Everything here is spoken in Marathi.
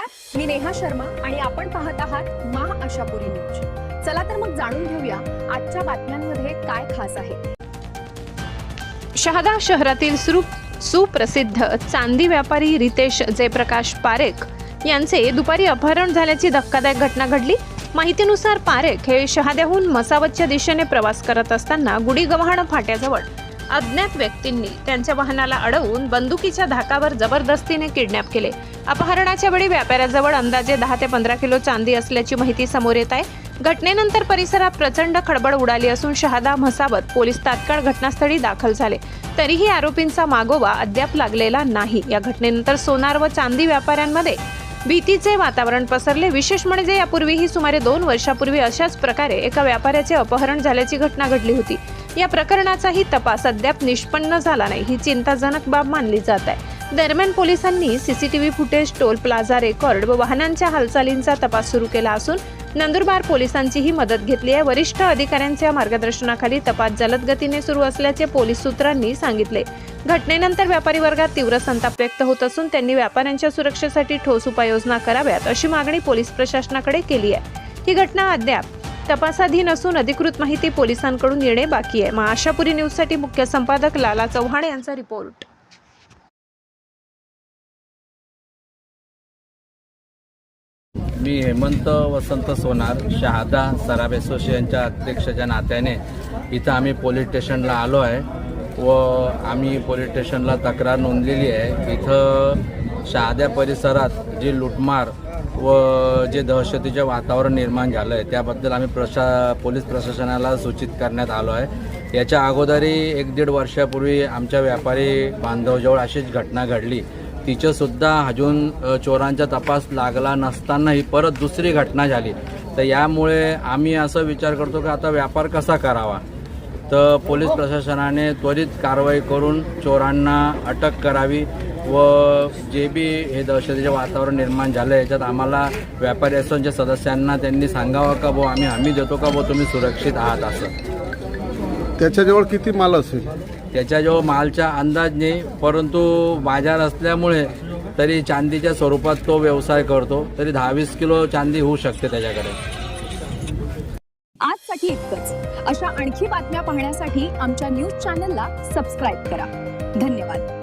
नमस्कार. मी नेहा शर्मा आणि आपण पाहत आहात महा आशापुरी न्यूज. चला तर मग जाणून घेऊया आजच्या बातम्यांमध्ये काय खास आहे. शहादा शहरातील सुरू सुप्रसिद्ध चांदी व्यापारी रितेश जयप्रकाश पारेख यांचे दुपारी अपहरण झाल्याची धक्कादायक घटना घडली. माहितीनुसार पारेख हे शहाद्याहून मसावतच्या दिशेने प्रवास करत असताना गुढीगव्हाण फाट्याजवळ अज्ञात व्यक्तींनी त्यांच्या वाहनाला अडवून बंदुकीच्या धाकावर जबरदस्तीने किडनॅप केले. अपहरणाच्या वेळी व्यापाऱ्याजवळ अंदाजे दहा ते पंधरा किलो चांदी असल्याची माहिती समोर येत आहे. घटनेनंतर परिसरात प्रचंड खळबळ उडाली असून शहादा म्हसावत पोलीस तात्काळ घटनास्थळी दाखल झाले. तरीही आरोपींचा मागोवा अद्याप लागलेला नाही. या घटनेनंतर सोनार व चांदी व्यापाऱ्यांमध्ये भीतीचे वातावरण पसरले. विशेष म्हणजे यापूर्वीही सुमारे दोन वर्षापूर्वी अशाच प्रकारे एका व्यापाऱ्याचे अपहरण झाल्याची घटना घडली होती. या प्रकरणाचाही तपास अद्याप निष्पन्न झाला नाही. ही चिंताजनक बाब मानली जात आहे. दरम्यान पोलिसांनी CCTV footage toll plaza record व वाहनांच्या हालचालींचा तपास सुरू केला असून नंदुरबार पोलिसांचीही मदत घेतली आहे. वरिष्ठ अधिकाऱ्यांच्या मार्गदर्शनाखाली तपास जलद गतीने सुरू असल्याचे पोलीस सूत्रांनी सांगितले. घटनेनंतर व्यापारी वर्गात तीव्र संताप व्यक्त होत असून त्यांनी व्यापाऱ्यांच्या सुरक्षेसाठी ठोस उपाययोजना कराव्यात अशी मागणी पोलीस प्रशासनाकडे केली आहे. ही घटना अद्याप तपासाधीन असून अधिकृत माहिती पोलिसांकडून येणे बाकी आहे. मग आशापुरी न्यूजसाठी मुख्य संपादक लाला चव्हाण यांचा रिपोर्ट. मी हेमंत वसंत सोनार शहादा सराब असोसिएशनच्या अध्यक्षाच्या नात्याने इथं आम्ही पोलीस स्टेशनला आलो आहे व आम्ही पोलीस स्टेशनला तक्रार नोंदलेली आहे. इथं शहाद्या परिसरात जी लुटमार व जे दहशतीचे वातावरण निर्माण झालं आहे त्याबद्दल आम्ही प्रशा पोलीस प्रशासनाला सूचित करण्यात आलो आहे. याच्या अगोदरही एक दीड वर्षापूर्वी आमच्या व्यापारी बांधवजवळ अशीच घटना घडली. तिचंसुद्धा अजून चोरांचा तपास लागला नसताना ही परत दुसरी घटना झाली. तर यामुळे आम्ही असं विचार करतो की आता व्यापार कसा करावा? तर पोलीस प्रशासनाने त्वरित कारवाई करून चोरांना अटक करावी. व जे बी हे दहशतीचे वातावरण निर्माण झालं याच्यात आम्हाला व्यापारी असोसिएशनच्या सदस्यांना त्यांनी सांगावं का भाऊ आम्ही हमी देतो का भाऊ तुम्ही सुरक्षित आहात असं. त्याच्याजवळ किती माल असेल? त्याच्याजवळ मालचा अंदाज नाही परंतु बाजार असल्यामुळे तरी चांदीच्या स्वरूपात तो व्यवसाय करतो तरी दहा वीस किलो चांदी होऊ शकते त्याच्याकडे. आजसाठी इतकंच. अशा आणखी बातम्या पाहण्यासाठी आमच्या न्यूज चॅनलला सबस्क्राईब करा. धन्यवाद.